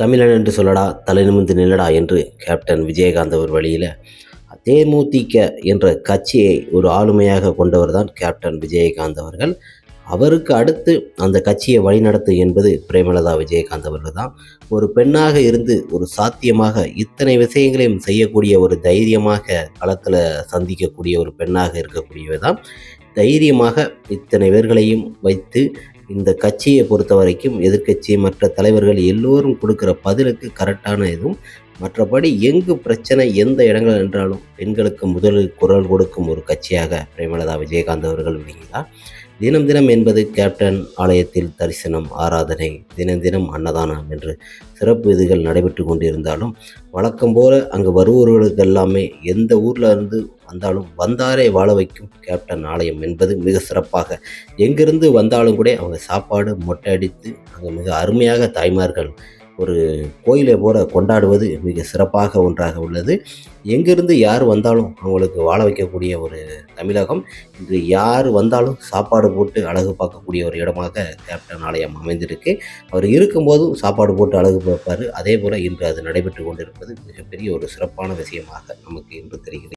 தமிழன் என்று சொல்லடா தலை நிமிர்ந்து நில்லடா என்று கேப்டன் விஜயகாந்த் அவர் வழியில் தேமுதிக என்ற கட்சியை ஒரு ஆளுமையாக கொண்டவர் தான் கேப்டன் விஜயகாந்த் அவர்கள். அவருக்கு அடுத்து அந்த கட்சியை வழிநடத்து என்பது பிரேமலதா விஜயகாந்த் அவர்கள் தான் ஒரு பெண்ணாக இருந்து ஒரு சாத்தியமாக இத்தனை விஷயங்களையும் செய்யக்கூடிய ஒரு தைரியமாக களத்தில் சந்திக்கக்கூடிய ஒரு பெண்ணாக இருக்கக்கூடியவர் தான் தைரியமாக இத்தனை பேர்களையும் வைத்து இந்த கட்சியை பொறுத்த வரைக்கும் எதிர்க்கட்சி மற்ற தலைவர்கள் எல்லோரும் கொடுக்குற பதிலுக்கு கரெக்டான இதுவும் மற்றபடி எங்கு பிரச்சனை எந்த இடங்கள் என்றாலும் பெண்களுக்கு முதலில் குரல் கொடுக்கும் ஒரு கட்சியாக பிரேமலதா விஜயகாந்த் அவர்கள் விளங்கினார். தினம் தினம் என்பது கேப்டன் ஆலயத்தில் தரிசனம் ஆராதனை தினம் தினம் அன்னதானம் என்று சிறப்பு விதிகள் நடைபெற்று கொண்டிருந்தாலும் வழக்கம் போல அங்கு வருபவர்களுக்கு எல்லாமே எந்த ஊரில் இருந்து வந்தாலும் வந்தாரே வாழ வைக்கும் கேப்டன் ஆலயம் என்பது மிக சிறப்பாக எங்கிருந்து வந்தாலும் கூட அவங்க சாப்பாடு மொட்டை அடித்து அங்கே மிக அருமையாக தாய்மார்கள் ஒரு கோயிலை போல கொண்டாடுவது மிக சிறப்பாக ஒன்றாக உள்ளது. எங்கிருந்து யார் வந்தாலும் அவங்களுக்கு வாழ வைக்கக்கூடிய ஒரு தமிழகம். இங்கு யார் வந்தாலும் சாப்பாடு போட்டு அழகு பார்க்கக்கூடிய ஒரு இடமாக கேப்டன் ஆலயம் அமைந்திருக்கு. அவர் இருக்கும்போதும் சாப்பாடு போட்டு அழகு பார்ப்பார். அதே போல் இன்று அது நடைபெற்று கொண்டிருப்பது மிகப்பெரிய ஒரு சிறப்பான விஷயமாக நமக்கு இன்று தெரிகிறது.